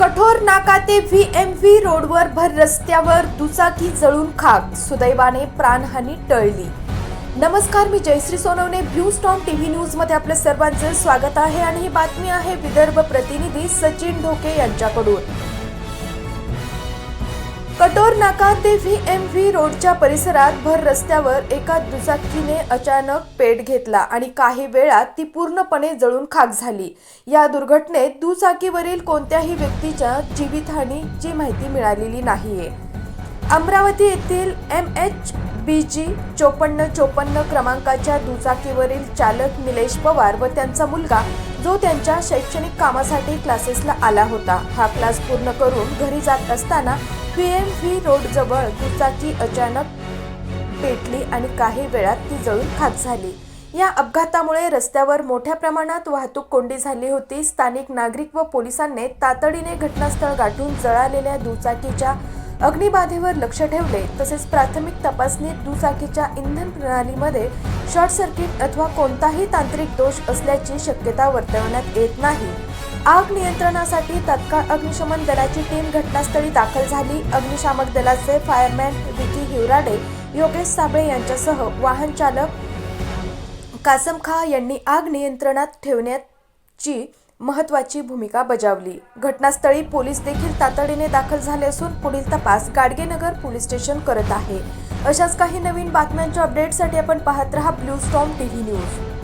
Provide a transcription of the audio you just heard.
कठोर नाका ते व्ही एम व्ही रोडवर भर रस्त्यावर दुचाकी जळून खाक. सुदैवाने प्राणहानी टळली. नमस्कार मी Jayashree Sonawane blue storm TV न्यूजमध्ये आपलं सर्वांचं स्वागत आहे आणि ही बातमी आहे विदर्भ प्रतिनिधी सचिन ढोके यांच्याकडून. कटोर नाका ते व्ही एम व्ही रोडच्या परिसरात भर रस्त्यावर एका दुचाकीने अचानक पेट घेतला आणि काही वेळात ती पूर्णपणे जळून खाक झाली. या दुर्घटनेत दुचाकीवरील कोणत्याही व्यक्तीच्या जीवितहानीची माहिती मिळालेली नाहीये. अमरावती येथील एम एच बी जी चोपन्न चोपन्न क्रमांकाच्या दुचाकीवरील चालक निलेश पवार व त्यांचा मुलगा जो त्यांच्या शैक्षणिक कामासाठी क्लासेसला आला होता. हा क्लास पूर्ण करून घरी जात असताना पी एम व्ही रोडजवळ दुचाकी अचानक पेटली आणि काही वेळात ती जळून खाक झाली. या अपघातामुळे रस्त्यावर मोठ्या प्रमाणात वाहतूक कोंडी झाली होती. स्थानिक नागरिक व पोलिसांनी तातडीने घटनास्थळ गाठून जळालेल्या दुचाकीच्या अग्निबाधेवर लक्ष ठेवले. तसेच प्राथमिक तपासणीत दुचाकीच्या इंधन प्रणालीमध्ये शॉर्ट सर्किट अथवा कोणताही तांत्रिक दोष असल्याची शक्यता वर्तवण्यात येत नाही. आग नियंत्रणासाठी तत्काळ अग्निशमन दलाची टीम घटनास्थळी दाखल झाली. अग्निशामक दलाचे फायरमॅन विकी हिवराडे योगेश साबळे यांच्यासह वाहन चालक कासम खा यांनी आग नियंत्रणात ठेवण्याची महत्वाची भूमिका बजावली. घटनास्थळी पोलीस देखील तातडीने दाखल झाले असून पुढील तपास गाडगेनगर पोलीस स्टेशन करत आहे. अशाच काही नवीन बातम्यांच्या अपडेटसाठी आपण पाहत रहा ब्लू स्टॉम टीव्ही न्यूज.